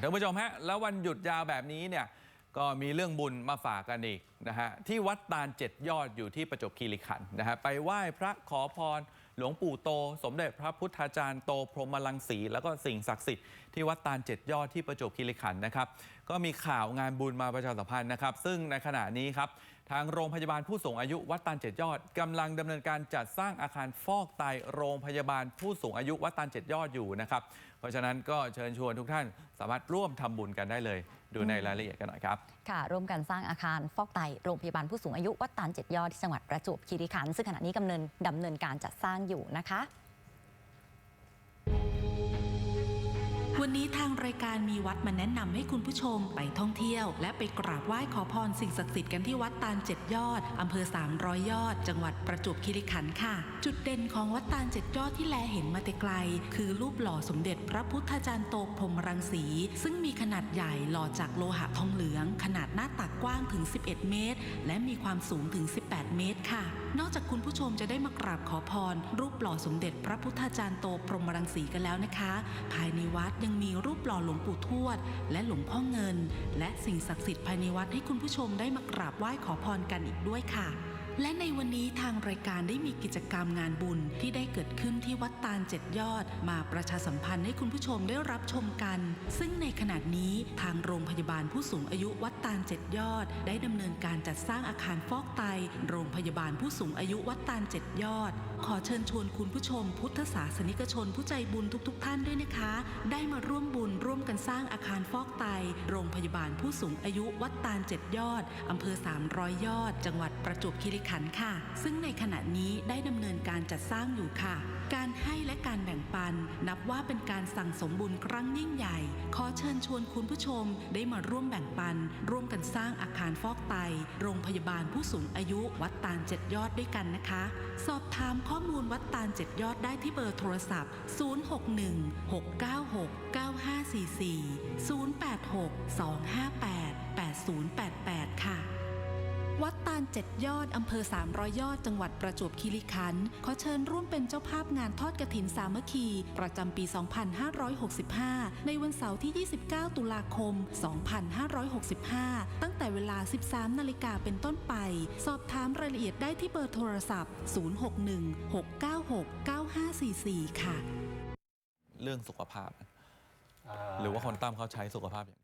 ท่านผู้ชมฮะแล้ววันหยุดยาวแบบนี้เนี่ยก็มีเรื่องบุญมาฝากกันอีกนะฮะที่วัดตาลเจ็ดยอดอยู่ที่ประจวบคีรีขันธ์นะฮะไปไหว้พระขอพรหลวงปู่โต สมเด็จพระพุทธาจารย์โตพรหมลังสี แล้วก็สิ่งศักดิ์สิทธิ์ที่วัดตาลเจ็ดยอดที่ประจวบคีรีขันธ์นะครับ ก็มีข่าวงานบุญมาประชาสัมพันธ์นะครับ ซึ่งในขณะนี้ครับ ทางโรงพยาบาลผู้สูงอายุวัดตาลเจ็ดยอดกำลังดำเนินการจัดสร้างอาคารฟอกไตโรงพยาบาลผู้สูงอายุวัดตาลเจ็ดยอดอยู่นะครับ เพราะฉะนั้นก็เชิญชวนทุกท่านสามารถร่วมทำบุญกันได้เลย ดูในรายละเอียดกันหน่อยครับค่ะร่วมกันสร้างอาคารฟอกไตโรงพยาบาลผู้สูงอายุวัดตาลเจ็ดยอดที่จังหวัดประจวบคีรีขันธ์ซึ่งขณะนี้กำเนินดำเนินการจัดสร้างอยู่นะคะ วันนี้ทางรายการมีวัดมาแนะนำให้คุณผู้ชมไปท่องเที่ยว และไปกราบไหว้ขอพรสิ่งศักดิ์สิทธิ์กันที่วัดตาลเจ็ดยอดอำเภอ 300 ยอด จังหวัดประจวบคีรีขันธ์ค่ะ จุดเด่นของวัดตาลเจ็ดยอดที่แลเห็นมาแต่ไกล คือรูปหล่อสมเด็จพระพุทธจารย์โตพรหมรังสี ซึ่งมีขนาดใหญ่หล่อจากโลหะทองเหลือง ขนาดหน้าตักกว้างถึง 11 เมตร และมีความสูงถึง 18 เมตรค่ะ นอกจากคุณผู้ชมจะได้มากราบขอพร รูปหล่อสมเด็จพระพุทธจารย์โตพรหมรังสีกันแล้วนะคะ ภายในวัดยังมีรูปหล่อหลวงปู่ทวด และหลวงพ่อเงิน และสิ่งศักดิ์สิทธิ์ภายในวัดให้คุณผู้ชมได้มากราบไหว้ขอพรกันอีกด้วยค่ะ และในวันนี้ทางรายการได้มีกิจกรรมงานบุญที่ได้เกิดขึ้นที่วัดตาลเจ็ดยอด มาประชาสัมพันธ์ให้คุณผู้ชมได้รับชมกัน ซึ่งในขณะนี้ทางโรงพยาบาลผู้สูงอายุวัดตาลเจ็ดยอด ได้ดำเนินการจัดสร้างอาคารฟอกไต โรงพยาบาลผู้สูงอายุวัดตาลเจ็ดยอด ขอเชิญชวนคุณผู้ชม พุทธศาสนิกชนผู้ใจบุญทุกๆท่านด้วยนะคะ ได้มาร่วมบุญร่วมกันสร้างอาคารฟอกไต โรงพยาบาลผู้สูงอายุวัดตาลเจ็ดยอดอำเภอ300ยอด จังหวัดประจวบคีรีขันค่ะ ซึ่งในขณะนี้ได้ดำเนินการจัดสร้างอยู่ค่ะ การให้และการแบ่งปัน นับว่าเป็นการสั่งสมบุญครั้งยิ่งใหญ่ ขอเชิญชวนคุณผู้ชมได้มาร่วมแบ่งปัน ร่วมกันสร้างอาคารฟอกไต โรงพยาบาลผู้สูงอายุวัดตาลเจ็ดยอดด้วยกันนะคะ สอบถามข้อมูลวัดตาลเจ็ดยอดได้ที่เบอร์โทรศัพท์ 061 696 9544 086 258 8088 ค่ะ วัดตาลเจ็ดยอดอำเภอ 300 ยอดจังหวัดประจวบคีรีขันธ์ขอเชิญร่วมเป็นเจ้าภาพงานทอดกระถินสามัคคี ประจำปี 2565 ในวันเสาร์ที่ 29 ตุลาคม 2565 ตั้งแต่เวลา 13 นาฬิกาเป็นต้นไป สอบถามรายละเอียดได้ที่เบอร์โทรศัพท์ 061 696 9544 ค่ะ เรื่องสุขภาพ หรือว่าคนตั้มเขาใช้สุขภาพอย่าง